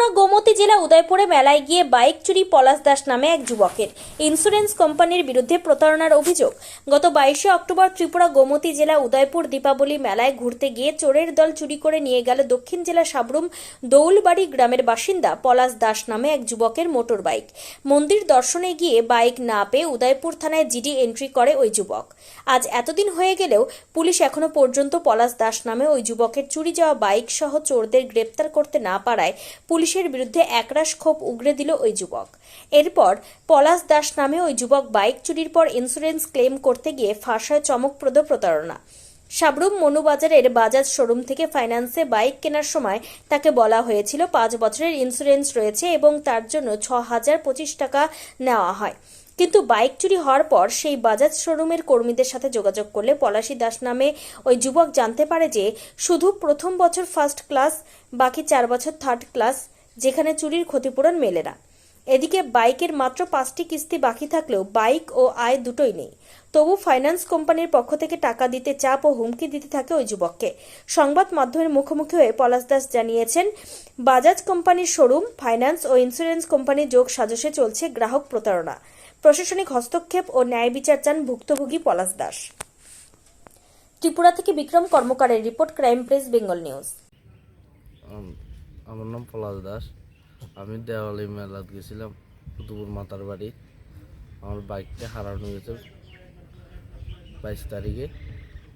উদয়পুরে মেলায় গিয়ে বাইক চুরি পলাশ দাস নামে এক যুবকের ইন্স্যুরেন্স কোম্পানির বিরুদ্ধে প্রতারণার অভিযোগ। গত বাইশে অক্টোবর ত্রিপুরা গোমতী জেলা উদয়পুর দীপাবলি মেলায় ঘুরতে গিয়ে চোরের দল চুরি করে নিয়ে গেল দক্ষিণ জেলা সাবরুম দৌলবাড়ি গ্রামের বাসিন্দা পলাশ দাস নামে এক যুবকের মোটর বাইক মন্দির দর্শনে গিয়ে বাইক না পেয়ে উদয়পুর থানায় জিডি এন্ট্রি করে ওই যুবক। আজ এতদিন হয়ে গেলেও পুলিশ এখনও পর্যন্ত পলাশ দাস নামে ওই যুবকের চুরি যাওয়া বাইক সহ চোরদের গ্রেপ্তার করতে না পারায় পুলিশের বিরুদ্ধে একরাশ ক্ষোভ উগরে দিল ওই যুবক। এরপর পলাশ দাস নামে ওই যুবক বাইক চুরির পর ইন্স্যুরেন্স ক্লেম করতে গিয়ে ফাঁসায় চমকপ্রদ প্রতারণা। সাবরুম মনুবাজারের বাজাজ শোরুম থেকে ফাইন্যান্সে বাইক কেনার সময় তাকে বলা হয়েছিল, পাঁচ বছরের ইন্স্যুরেন্স রয়েছে এবং তার জন্য ছ হাজার পঁচিশ টাকা নেওয়া হয়। কিন্তু বাইক চুরি হওয়ার পর সেই বাজাজ শোরুমের কর্মীদের সাথে যোগাযোগ করলে পলাশী দাস নামে ওই যুবক জানতে পারে যে, শুধু প্রথম বছর ফার্স্ট ক্লাস বাকি চার বছর থার্ড ক্লাস যেখানে চুরির ক্ষতিপূরণ মেলে না। এদিকে বাইকের মাত্র পাঁচটি কিস্তি বাকি থাকলেও বাইক ও আয় দুটোই নেই। তবু ফাইন্যান্স কোম্পানির পক্ষ থেকে টাকা দিতে চাপ ও হুমকি দিতে থাকে ওই যুবককে। সংবাদ মাধ্যমের মুখোমুখি হয়ে পলাশ দাস জানিয়েছেন, বাজাজ কোম্পানির শোরুম, ফাইন্যান্স ও ইন্স্যুরেন্স কোম্পানির যোগ সাজসে চলছে গ্রাহক প্রতারণা। প্রশাসনিক হস্তক্ষেপ ও ন্যায় বিচার চান ভুক্তভোগী পলাশ দাস। ত্রিপুরা থেকে Bikram কর্মকারের report, crime press, Bengal news. আমার নাম পলাশ দাস। আমি দেওয়ালি মেলাত গেছিলাম দুপুর মাতার বাড়ি। আমার বাইকটা হারানো গেছে বাইশ তারিখে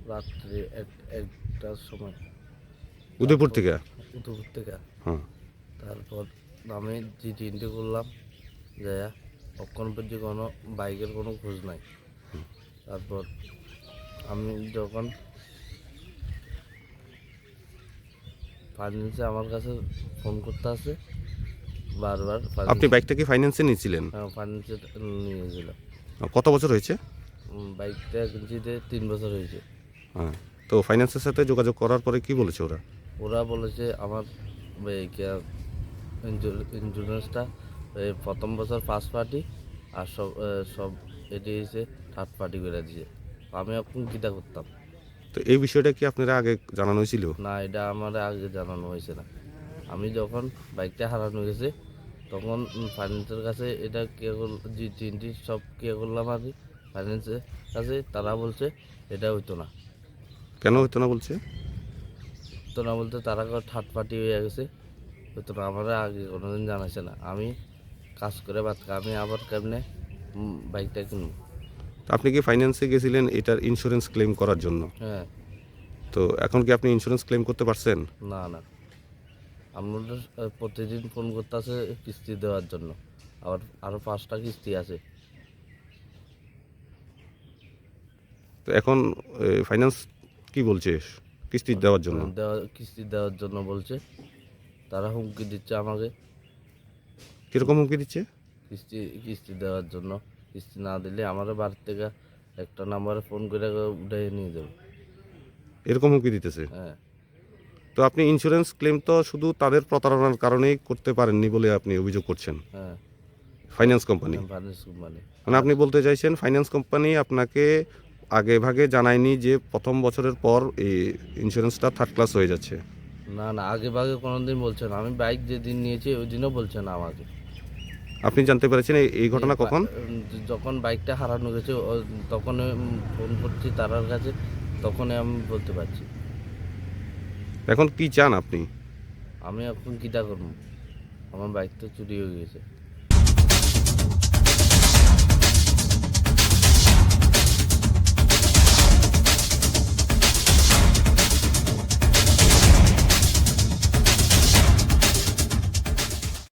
রাত্রি এক একটার সময়। উদয়পুর থেকে? দুপুর থেকে। হ্যাঁ। তারপর আমি জি তিনটে করলাম যাইয়া অক্ষণ পর্যন্ত কোনো বাইকের কোনো খোঁজ নাই। তারপর আমি যখন ফাইন্যান্সে আমার কাছে ফোন করতে আসে বারবার আপনি বাইকটা কি ফাইন্যান্সে নিয়েছিলেন ফাইন্যান্সে নিয়ে গেছিলাম কত বছর হয়েছে? বাইকটা কিনছিতে তিন বছর হয়েছে। হ্যাঁ তো ফাইন্যান্সের সাথে যোগাযোগ করার পরে কি বলেছে ওরা? ওরা বলেছে আমার ইন্স্যুরেন্সটা প্রথম বছর ফার্স্ট পার্টি আর সব সব এটি হয়েছে থার্ড পার্টি করে দিয়েছে। আমি এখন কীটা করতাম? তো এই বিষয়টা কি আপনারা আগে জানানো হয়েছিল? না এটা আমার আগে জানানো হয়েছে না। আমি যখন বাইকটা হারানো গেছে তখন ফাইন্যান্সের কাছে এটা কে করল যে তিনটি সব কে করলাম আর কি ফাইন্যান্সের কাছে তারা বলছে এটা হইতো না। কেন হতো না বলছে? তো না বলতে তারা থার্ড পার্টি হয়ে গেছে। হইতো না আমার আগে কোনোদিন জানাইছে না। আমি কাজ করে বাদ আমি আবার কেমনে বাইকটা কিনবো? তো আপনি কি ফাইন্যান্সে গেছিলেন? এটার ইন্স্যুরেন্স ক্লেম করার জন্য। হ্যাঁ। তো এখন কি আপনি ইন্স্যুরেন্স ক্লেম করতে পারছেন? না না। আপনাদের প্রতিদিন ফোন করতে আছে কিস্তি দেওয়ার জন্য। আবার আরও পাঁচটা কিস্তি আছে তো এখন ফাইন্যান্স কি বলছে? কিস্তি দেওয়ার জন্য। দেওয়া কিস্তি দেওয়ার জন্য বলছে। তারা হুমকি দিচ্ছে আমাকে। কীরকম হুমকি দিচ্ছে? কিস্তি কিস্তি দেওয়ার জন্য। কিস্তি না দিলে আমার বাড়ির থেকে একটা নাম্বারে ফোন করে উঠে নিয়ে যাবে। এরকম হুমকি দিতেছে? হ্যাঁ। তো আপনি ইন্স্যুরেন্স ক্লেম তো শুধু তাদের প্রতারণার কারণেই করতে পারেননি বলে আপনি অভিযোগ করছেন? হ্যাঁ। ফাইন্যান্স কোম্পানি ফার্নিশ কোম্পানি মানে আপনি বলতে চাইছেন ফাইন্যান্স কোম্পানি আপনাকে আগে ভাগে জানায়নি যে প্রথম বছরের পর এই ইন্স্যুরেন্সটা থার্ড ক্লাস হয়ে যাচ্ছে। না না আগে ভাগে কোনোদিন বলছে না। আমি বাইক যেদিন নিয়েছি ওই দিনও বলছে না আমাকে। আপনি জানতে পেরেছেন এই- ঘটনা কখন? যখন বাইকটা হারানো গেছে তখন ফোন করছি তারার কাছে তখন আমি বলতে পারছি। এখন কি চান আপনি? আমি এখন কীটা করব। আমার বাইক তো চুরি হয়ে গেছে।